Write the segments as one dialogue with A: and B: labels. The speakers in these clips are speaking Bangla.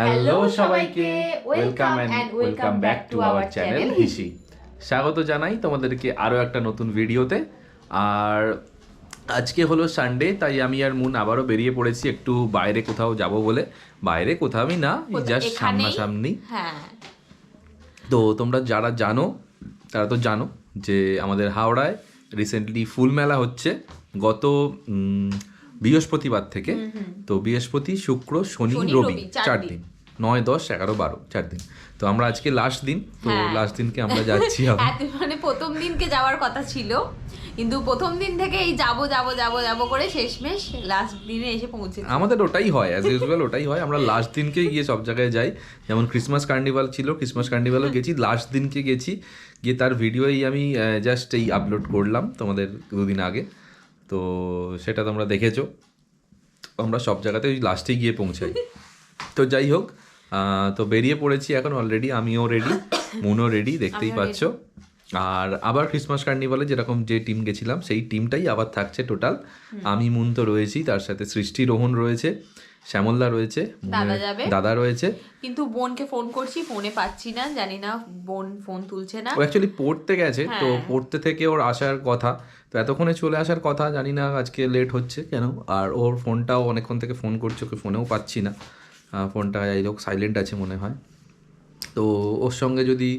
A: হ্যালো সবাইকে welcome and welcome back to our channel হিসি স্বাগত জানাই তোমাদেরকে আরও একটা নতুন ভিডিওতে। আর আজকে হলো সানডে তাই আমি আর মুন আবারও বেরিয়ে পড়েছি একটু বাইরে কোথাও যাব বলে। বাইরে কোথাও আমি না জাস্ট সামনাসামনি।
B: হ্যাঁ।
A: তো তোমরা যারা জানো তারা তো জানো যে আমাদের হাওড়ায় রিসেন্টলি ফুল মেলা হচ্ছে। গত বৃহস্পতিবার থেকে তো বৃহস্পতি শুক্র শনি রবি
B: চার দিন।
A: নয় দশ এগারো বারো চার দিন। তো আমরা আজকে লাস্ট দিন তো
B: হ্যাঁ।
A: লাস্ট দিনকে আমরা যাচ্ছি
B: মানে প্রথম দিনকে যাওয়ার কথা ছিল কিন্তু প্রথম দিন থেকে এই যাব যাব যাব যাব করে শেষমেশ লাস্ট দিনে এসে পৌঁছে
A: আমাদের ওটাই হয় অ্যাজ ইউজুয়াল ওটাই হয়। আমরা লাস্ট দিনকেই গিয়ে সব জায়গায় যাই। যেমন ক্রিসমাস কার্নিভাল ছিল ক্রিসমাস কার্নিভালও গেছি। লাস্ট দিনকে গেছি। গিয়ে তার ভিডিওই আমি জাস্ট এই আপলোড করলাম তোমাদের দুদিন আগে। তো সেটা তোমরা দেখেছ। আমরা সব জায়গাতে ওই লাস্টে গিয়ে পৌঁছাই। তো যাই হোক তো বেরিয়ে পড়েছি এখন অলরেডি আমিও রেডি মুনও রেডি দেখতেই পাচ্ছ। আর আবার ক্রিসমাস কার্নিভালে যেরকম যে টিম গেছিলাম সেই টিমটাই আবার থাকছে টোটাল আমি মুন তো রয়েছি তার সাথে সৃষ্টি রোহন রয়েছে। শ্যামলদা রয়েছে
B: দাদা যাবে।
A: দাদা রয়েছে।
B: কিন্তু বোনকে ফোন করছি ফোনে পাচ্ছি না জানি না বোন ফোন তুলছে না।
A: ও অ্যাকচুয়ালি পড়তে গেছে তো
B: হ্যাঁ।
A: পড়তে থেকে ওর আসার কথা। তো এতক্ষণে চলে আসার কথা জানি না আজকে লেট হচ্ছে কেন। আর ওর ফোনটাও অনেকক্ষণ থেকে ফোন করছে ওকে ফোনেও পাচ্ছি না। ফোনটা যাই হোক সাইলেন্ট আছে মনে হয়। তো ওর সঙ্গে যদি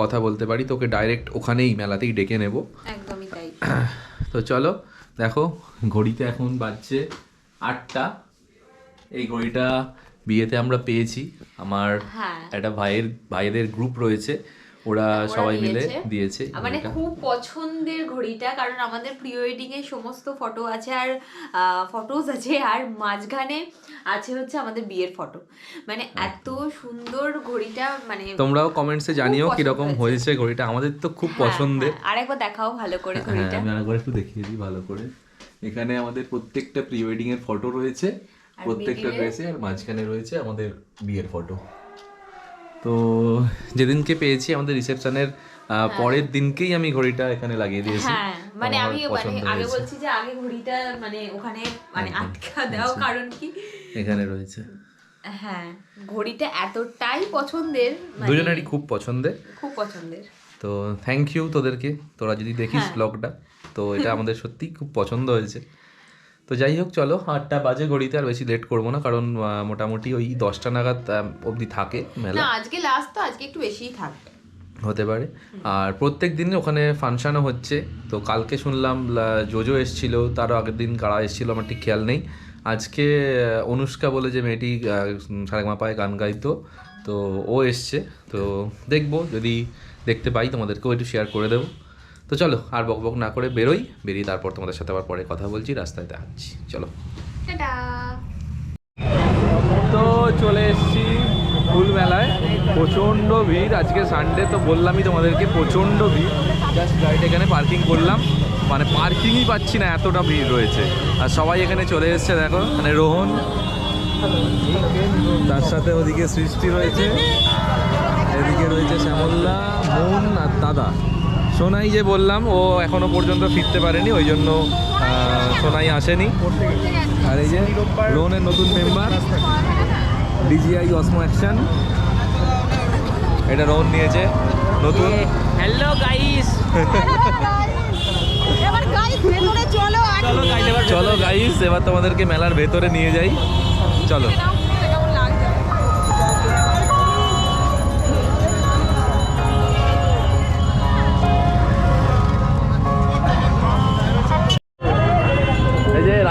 A: কথা বলতে পারি তো ওকে ডাইরেক্ট ওখানেই মেলাতেই ডেকে নেব।
B: একদমই তাই।
A: তো চলো দেখো ঘড়িতে এখন বাজছে আটটা। এই ঘড়িটা বিয়েতে আমরা পেয়েছি। আমার
B: হ্যাঁ।
A: একটা ভাইয়ের ভাইদের গ্রুপ রয়েছে। ওরা
B: ওরা
A: সবাই মিলে
B: দিয়েছে। মানে খুব পছন্দের ঘড়িটা কারণ আমাদের প্রি ওয়েডিং এর সমস্ত ফটো আছে আর ফটোজ আছে। আর মাঝখানে আছে হচ্ছে আমাদের বিয়ের ফটো মানে এত সুন্দর ঘড়িটা মানে
A: তোমরাও কমেন্টসে জানিও
B: পছন্দ
A: কীরকম
B: হয়েছে।
A: ঘড়িটা। আমাদের তো খুব
B: হ্যাঁ,
A: পছন্দের।
B: হ্যাঁ, আরেকবার দেখাও ভালো করে
A: হ্যাঁ
B: ঘড়িটা।
A: আমি আরেকবার একটু দেখিয়ে দিই ভালো করে। এখানে আমাদের প্রত্যেকটা প্রি ওয়েডিং এর ফটো রয়েছে। প্রত্যেকটা ড্রেসে আর মাঝখানে রয়েছে আমাদের বিয়ের ফটো তো যেদিনকে পেয়েছি আমাদের রিসেপশনের পরের দিনকেই আমি ঘড়িটা এখানে লাগিয়ে দিয়েছি।
B: হ্যাঁ মানে আমি মানে আগে বলছি যে আগে ঘড়িটা মানে ওখানে মানে আটকা দাও
A: আচ্ছা।
B: কারণ কি?
A: এখানে রয়েছে।
B: হ্যাঁ ঘড়িটা এতটাই পছন্দের মানে
A: দুজনেরই খুব পছন্দের।
B: খুব পছন্দের।
A: তো থ্যাংক ইউ তোদেরকে। তোরা যদি দেখিস
B: হ্যাঁ।
A: ব্লগটা তো এটা আমাদের সত্যিই খুব পছন্দ হয়েছে। তো যাই হোক চলো আটটা বাজে ঘড়িতে আর বেশি লেট করব না কারণ মোটামুটি ওই দশটা নাগাদ অবধি থাকে মেলা।
B: আজকে লাস্ট তো আজকে একটু বেশিই থাকবে
A: হতে পারে। আর প্রত্যেক দিন ওখানে ফাংশনও হচ্ছে তো কালকে শুনলাম জোজো এসছিল তারও আগের দিন কারা এসছিল আমার ঠিক খেয়াল নেই। আজকে অনুষ্কা বলে যে মেয়েটি সারেগমা পায়ে গান গাইতো তো ও এসছে তো দেখব যদি দেখতে পাই তোমাদেরকেও একটু শেয়ার করে দেবো। তো চলো আর বক বক না করে বেরোই বেরিয়ে তারপর তোমাদের সাথে আবার পরে কথা বলছি রাস্তায় দেখাচ্ছি। চলো। তো চলে এসেছি ফুল মেলায় প্রচণ্ড ভিড় আজকে সানডে তো বললামই তোমাদেরকে প্রচণ্ড ভিড়। জাস্ট গাড়িটা এখানে পার্কিং করলাম। মানে পার্কিংই পাচ্ছি না এতটা ভিড় রয়েছে। আর সবাই এখানে চলে এসছে দেখো মানে রোহন। তার সাথে ওদিকে সৃষ্টি রয়েছে। এদিকে রয়েছে শ্যামল্লা মুন আর দাদা। সোনাই যে বললাম ও এখনও পর্যন্ত ফিরতে পারেনি ওই জন্য সোনাই আসেনি। আর এই যে রোহনের নতুন মেম্বার ডিজিআই অসমো অ্যাকশন এটা রোহন নিয়েছে নতুন।
C: হ্যালো গাইস
D: এবার গাইস ভেতরে চলো আর
C: চলো গাইস এবার
A: চলো গাইস এবার তোমাদেরকে মেলার ভেতরে নিয়ে যাই। চলো।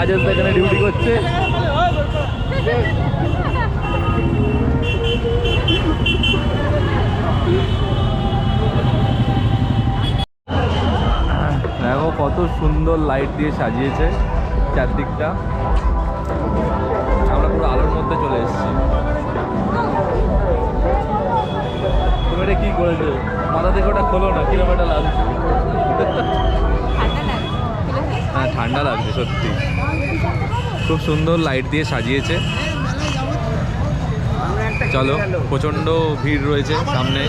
A: রাজেশ এখানে ডিউটি করছে। দেখো কত সুন্দর লাইট দিয়ে সাজিয়েছে চারদিকটা। আমরা পুরো আলোর মধ্যে চলে এসেছি। তুমি এটা কি করেছ মাথা থেকে ওটা খোলো না কীরকম এটা লাগছে। হ্যাঁ ঠান্ডা লাগছে সত্যি। খুব সুন্দর লাইট দিয়ে সাজিয়েছে। চলো প্রচণ্ড ভিড় রয়েছে সামনে।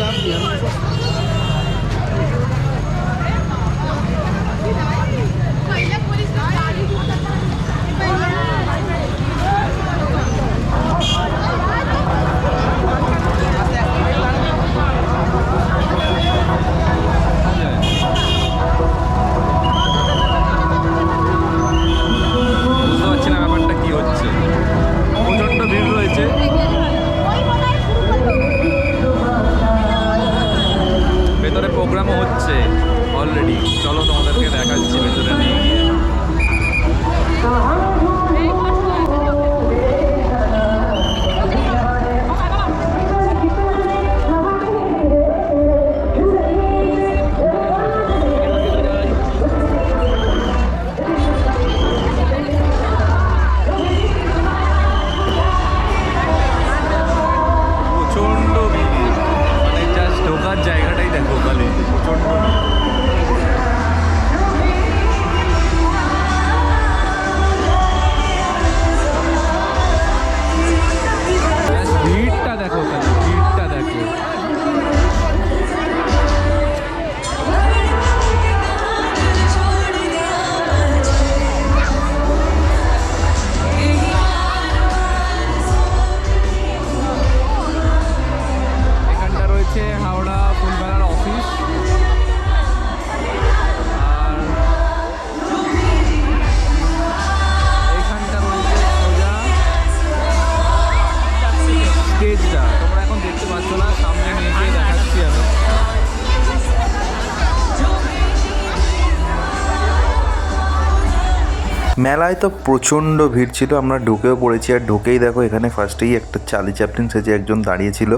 C: মেলায় তো প্রচণ্ড ভিড় ছিল, আমরা ঢুকেও পড়েছি। আর ঢুকেই দেখো, এখানে ফার্স্টেই একটা চালি চ্যাপলিন সেজে একজন দাঁড়িয়েছিল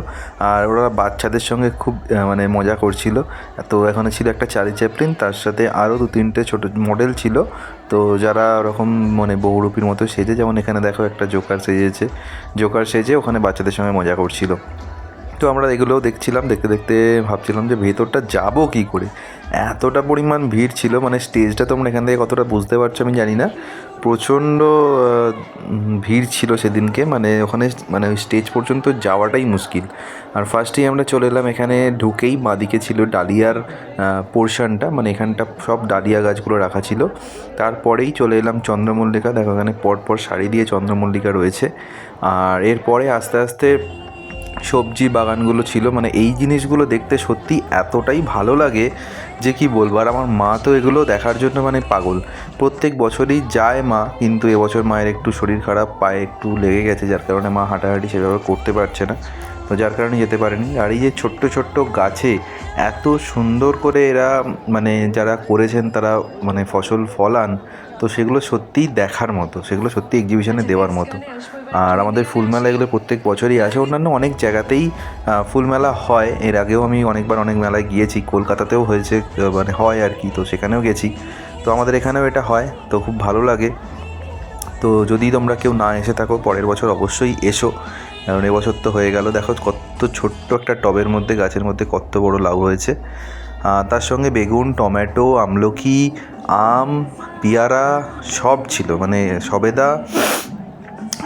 C: আর ওরা বাচ্চাদের সঙ্গে খুব মানে মজা করছিল। তো এখানে ছিল একটা চালি চ্যাপলিন তার সাথে আরও দু তিনটে ছোটো মডেল ছিল। তো যারা ওরকম মানে বহুরূপীর মতো সেজে, যেমন এখানে দেখো একটা জোকার সেজেছে। জোকার সেজে ওখানে বাচ্চাদের সঙ্গে মজা করছিল। তো আমরা এগুলোও দেখছিলাম, দেখতে দেখতে ভাবছিলাম যে ভেতরটা যাব কি করে। এতটা পরিমাণ ভিড় ছিল মানে স্টেজটা তোমরা এখান থেকে কতটা বুঝতে পারছ আমি জানি না। প্রচণ্ড ভিড় ছিল সেদিনকে মানে ওখানে মানে ওই স্টেজ পর্যন্ত যাওয়াটাই মুশকিল। আর ফার্স্টেই আমরা চলে এলাম এখানে ঢুকেই বাঁদিকে ছিল ডালিয়ার পোর্শনটা মানে এখানটা সব ডালিয়া গাছগুলো রাখা ছিল। তারপরেই চলে এলাম চন্দ্রমল্লিকা, দেখো এখানে পরপর শাড়ি দিয়ে চন্দ্রমল্লিকা রয়েছে। আর এরপরে আস্তে আস্তে সবজি বাগানগুলো ছিল মানে এই জিনিসগুলো দেখতে সত্যি এতটাই ভালো লাগে যে কি বলব, আর আমার মা তো এগুলো দেখার জন্য মানে পাগল। প্রত্যেক বছরই যায় মা, কিন্তু এবছর মায়ের একটু শরীর খারাপ, পায়ে একটু লেগে গেছে, যার কারণে মা হাঁটাহাঁটি সেভাবে করতে পারছে না, তো যার কারণে যেতে পারেনি। আর এই যে ছোট্ট ছোট্ট গাছে এত সুন্দর করে এরা মানে যারা করেছেন তারা মানে ফসল ফলান তো সেগুলো সত্যিই দেখার মতো, সেগুলো সত্যি এক্সিবিশনে দেওয়ার মতো। আর আমাদের ফুলমেলা এগুলো প্রত্যেক বছরই আসে, অন্যান্য অনেক জায়গাতেই ফুলমেলা হয়। এর আগেও আমি অনেকবার অনেক মেলায় গিয়েছি, কলকাতাতেও হয়েছে মানে হয় আর কি, তো সেখানেও গেছি। তো আমাদের এখানেও এটা হয়, তো খুব ভালো লাগে। তো যদি তোমরা কেউ না এসে থাকো, পরের বছর অবশ্যই এসো। কারণ এবছর তো হয়ে গেল, দেখো কত ছোট্ট একটা টবের মধ্যে, গাছের মধ্যে কত বড় লাউ হয়েছে। তার সঙ্গে বেগুন, টমেটো আমলকি আম, পেয়ারা সব ছিল মানে সবেদা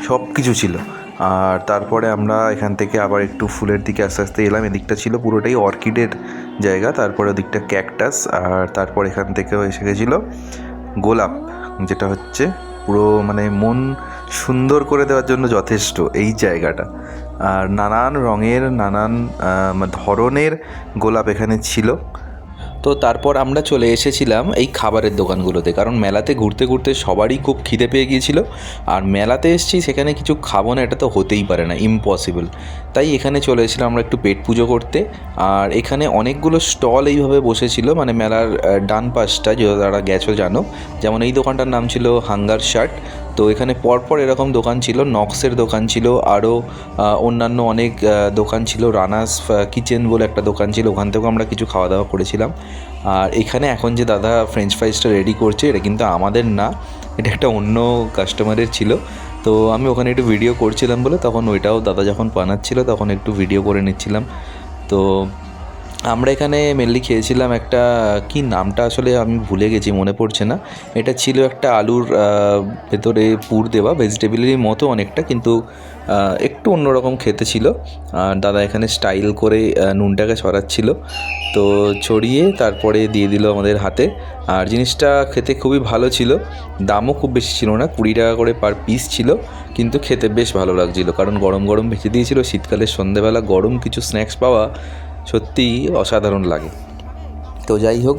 C: সব কিছু ছিল। আর তারপরে আমরা এখান থেকে আবার একটু ফুলের দিকে আস্তে আস্তে এলাম, এদিকটা ছিল পুরোটাই অর্কিডের জায়গা, তারপরে ওদিকটা ক্যাকটাস, আর তারপর এখান থেকেও এসে গেছিল গোলাপ, যেটা হচ্ছে পুরো মানে মন সুন্দর করে দেওয়ার জন্য যথেষ্ট এই জায়গাটা। আর নানান রঙের, নানান ধরনের গোলাপ এখানে ছিল।
A: তো তারপর আমরা চলে এসেছিলাম এই খাবারের দোকানগুলোতে। কারণ মেলাতে ঘুরতে ঘুরতে সবারই খুব খিদে পেয়ে গিয়েছিল। আর মেলাতে এসেছি, সেখানে কিছু খাব না, এটা তো হতেই পারে না ইম্পসিবল তাই এখানে চলে এসেছিলাম আমরা একটু পেট পুজো করতে। আর এখানে অনেকগুলো স্টল এইভাবে বসেছিল মানে মেলার ডান পাশটা যে তারা গেছো জানো। যেমন এই দোকানটার নাম ছিল হাঙ্গার শার্ট। তো এখানে পরপর এরকম দোকান ছিল নক্সের দোকান ছিল আরও অন্যান্য অনেক দোকান ছিল রানাস কিচেন বলে একটা দোকান ছিল, ওখান থেকেও আমরা কিছু খাওয়া দাওয়া করেছিলাম। আর এখানে এখন যে দাদা ফ্রেঞ্চ ফ্রাইসটা রেডি করছে, এটা কিন্তু আমাদের না, এটা একটা অন্য কাস্টমারের ছিল। তো আমি ওখানে একটু ভিডিও করছিলাম বলে, তখন ওইটাও দাদা যখন বানাচ্ছিল, তখন একটু ভিডিও করে নিচ্ছিলাম। তো আমরা এখানে মেনলি খেয়েছিলাম একটা, কি নামটা আসলে আমি ভুলে গেছি, মনে পড়ছে না। এটা ছিল একটা আলুর ভেতরে পুর দেওয়া ভেজিটেবিলেরই মতো অনেকটা, কিন্তু একটু অন্যরকম খেতে ছিল। আর দাদা এখানে স্টাইল করে নুনটাকে ছড়াচ্ছিল। তো ছড়িয়ে তারপরে দিয়ে দিল আমাদের হাতে। আর জিনিসটা খেতে খুবই ভালো ছিল। দামও খুব বেশি ছিল না, কুড়ি টাকা করে পার পিস ছিল, কিন্তু খেতে বেশ ভালো লাগছিল। কারণ গরম গরম ভেজে দিয়েছিল শীতকালের সন্ধেবেলা গরম কিছু স্ন্যাক্স পাওয়া সত্যিই অসাধারণ লাগে। তো যাই হোক,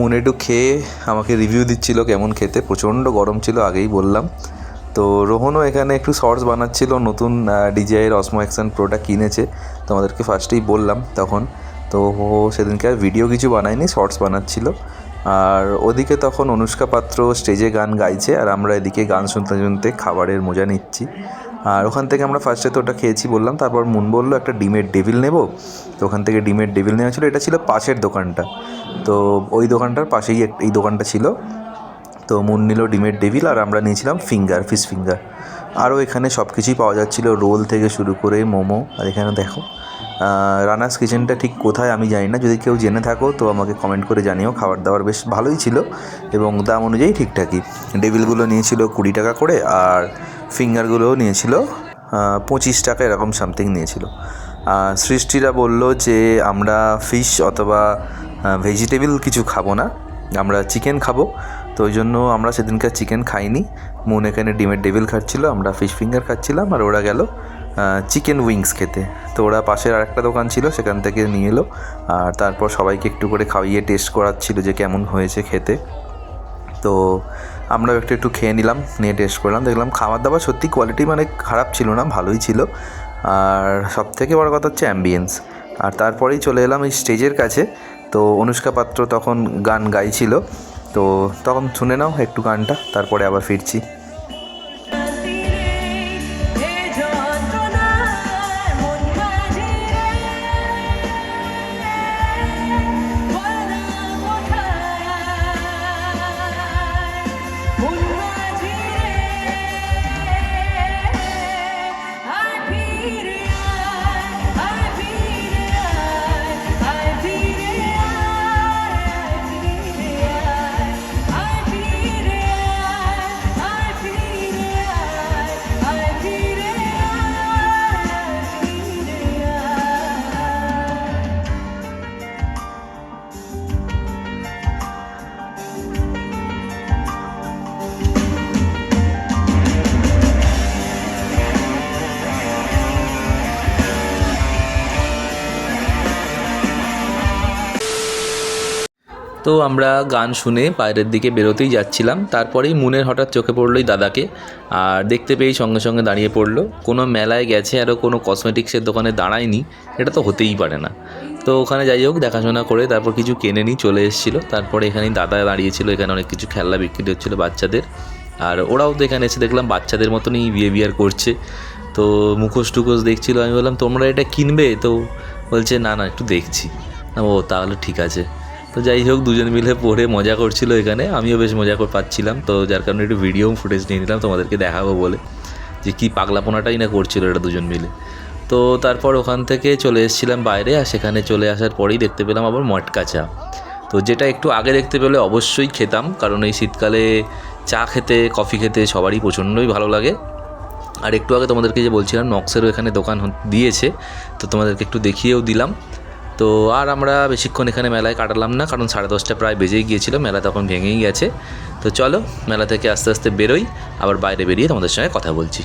A: মনে একটু খেয়ে আমাকে রিভিউ দিচ্ছিল কেমন খেতে। প্রচণ্ড গরম ছিল, আগেই বললাম। তো রোহনও এখানে একটু শর্টস বানাচ্ছিল, নতুন ডিজাইয়ের অসমো অ্যাকশন প্রোটা কিনেছে। তোমাদেরকে ফার্স্টেই বললাম তখন। তো সেদিনকে আর ভিডিও কিছু বানায়নি শর্টস বানাচ্ছিল। আর ওদিকে তখন অনুষ্কা পাত্র স্টেজে গান গাইছে, আর আমরা এদিকে গান শুনতে শুনতে খাবারের মজা নিচ্ছি। আর ওখান থেকে আমরা ফার্স্টে তো ওটা খেয়েছি বললাম, তারপর মুন বলল, একটা ডিমের ডেভিল নেব। তো ওখান থেকে ডিমের ডেভিল নেওয়া ছিল, এটা ছিল পাশের দোকানটা। তো ওই দোকানটার পাশেই এই দোকানটা ছিল। তো মুন নিল ডিমের ডেভিল আর আমরা নিয়েছিলাম ফিঙ্গার, ফিশ ফিঙ্গার। আরও এখানে সব কিছুই পাওয়া যাচ্ছিল, রোল থেকে শুরু করে মোমো, আর এখানে দেখো রানার্স কিচেনটা ঠিক কোথায় আমি জানি না, যদি কেউ জেনে থাকো তো আমাকে কমেন্ট করে জানিও, খাবার দাবার বেশ ভালোই ছিল এবং দাম অনুযায়ী ঠিকঠাকই। ডেভিলগুলো নিয়েছিল কুড়ি টাকা করে আর ফিঙ্গারগুলোও নিয়েছিল পঁচিশ টাকা এরকম সামথিং নিয়েছিল। সৃষ্টিরা বলল যে আমরা ফিশ অথবা ভেজিটেবল কিছু খাব না, আমরা চিকেন খাব। তো ওই জন্য আমরা সেদিনকার চিকেন খাইনি। মুন এখানে ডিমের ডেভিল খাচ্ছিলো, আমরা ফিশ ফিঙ্গার খাচ্ছিলাম আর ওরা গেল চিকেন উইংস খেতে। তো ওরা পাশের আরেকটা দোকান ছিল, সেখান থেকে নিয়ে এলো। আর তারপর সবাইকে একটু করে খাইয়ে টেস্ট করাচ্ছিল যে কেমন হয়েছে খেতে। তো আমরাও একটু একটু খেয়ে নিলাম, নিয়ে টেস্ট করলাম। দেখলাম খাবার দাবার সত্যি কোয়ালিটি মানে খারাপ ছিল না, ভালোই ছিল। আর সব থেকে বড় কথা হচ্ছে অ্যাম্বিয়েন্স আর তারপরেই চলে এলাম এই স্টেজের কাছে। তো অনুষ্কা পাত্র তখন গান গাইছিল।
C: তো তখন শুনে নাও একটু গানটা, তারপরে আবার ফিরছি। তো আমরা গান শুনে বাইরের দিকে বেরোতেই যাচ্ছিলাম। তারপরেই মুনের হঠাৎ চোখে পড়ল দাদাকে। আর দেখতে পেয়েই সঙ্গে সঙ্গে দাঁড়িয়ে পড়ল। কোনো মেলায় গেছে আরও কোনো কসমেটিক্সের দোকানে দাঁড়ায়নি। এটা তো হতেই পারে না। তো ওখানে যাই হোক, দেখাশোনা করে তারপর কিছু কেনে নিই চলে এসেছিল। তারপরে এখানেই দাদা দাঁড়িয়েছিল। এখানে অনেক কিছু খেলনা বিক্রি হচ্ছিল বাচ্চাদের। আর ওরাও তো এখানে এসে দেখলাম বাচ্চাদের মতনই বিহেভিয়ার করছে। তো মুখোশ টুকোশ দেখছিলো। আমি বললাম, তোমরা এটা কিনবে? তো বলছে, না না, একটু দেখছি। ও, তাহলে ঠিক আছে। তো যাই হোক, দুজন মিলে পড়ে মজা করছিল এখানে। আমিও বেশ মজা করে পাচ্ছিলাম। তো যার কারণে একটু ভিডিও ফুটেজ নিয়ে নিলাম, তোমাদেরকে দেখাবো বলে। যে কী পাগলাপোনাটাই না করছিল এটা দুজন মিলে। তো তারপর ওখান থেকে চলে এসেছিলাম বাইরে, আর সেখানে চলে আসার পরেই দেখতে পেলাম আবার মটকা চা তো যেটা একটু আগে দেখতে পেলে অবশ্যই খেতাম, কারণ এই শীতকালে চা খেতে কফি খেতে সবারই প্রচণ্ডই ভালো লাগে। আর একটু আগে তোমাদেরকে যে বলছিলাম নক্সেরও এখানে দোকান দিয়েছে। তো তোমাদেরকে একটু দেখিয়েও দিলাম। তো আর আমরা বেশিক্ষণ এখানে মেলায় কাটালাম না কারণ সাড়ে দশটা প্রায় বেজেই গিয়েছিল মেলা তখন ভেঙেই গেছে। তো চলো মেলা থেকে আস্তে আস্তে বেরোই আবার বাইরে বেরিয়ে তোমাদের সঙ্গে কথা বলছি।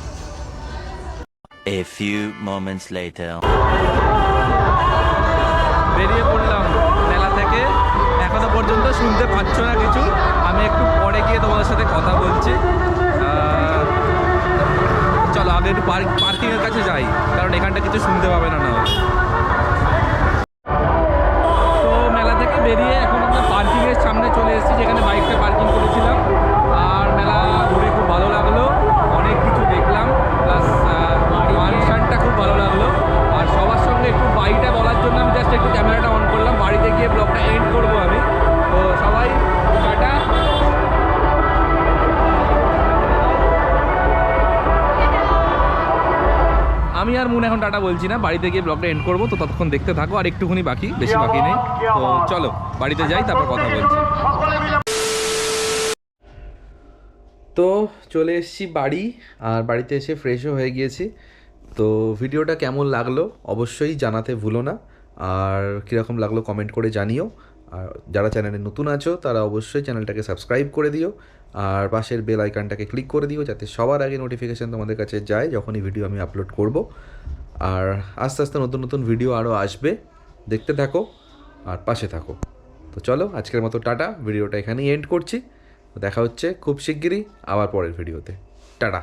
E: A few moments later.
A: বেরিয়ে পড়লাম মেলা থেকে। এখনও পর্যন্ত শুনতে পাচ্ছ না কিছু। আমি একটু পরে গিয়ে তোমাদের সাথে কথা বলছি। চলো আগে একটু পার্ক পার্কিংয়ের কাছে যাই কারণ এখানটা কিছু শুনতে পাবে না না। মুন এখন টাটা বলছি না। বাড়িতে গিয়ে ব্লগটা এন্ড করব তো ততক্ষণ দেখতে থাকো আর একটুখানি বাকি বেশি বাকি নেই। তো চলো বাড়িতে যাই তারপর কথা বলছি। তো চলে এসেছি বাড়ি আর বাড়িতে এসে ফ্রেশও হয়ে গিয়েছি। তো ভিডিওটা কেমন লাগল? অবশ্যই জানাতে ভুলো না। আর কীরকম লাগল কমেন্ট করে জানিও। আর যারা চ্যানেলে নতুন আছো, তারা অবশ্যই চ্যানেলটাকে সাবস্ক্রাইব করে দিও আর পাশের বেল আইকনটাকে ক্লিক করে দিও যাতে সবার আগে নোটিফিকেশান তোমাদের কাছে যায় যখনই ভিডিও আমি আপলোড করব। আর আস্তে আস্তে নতুন নতুন ভিডিও আরও আসবে। দেখতে থাকো আর পাশে থাকো। তো চলো, আজকের মতো টাটা। ভিডিওটা এখানেই এন্ড করছি। দেখা হচ্ছে খুব শিগগিরই আবার পরের ভিডিওতে টাটা।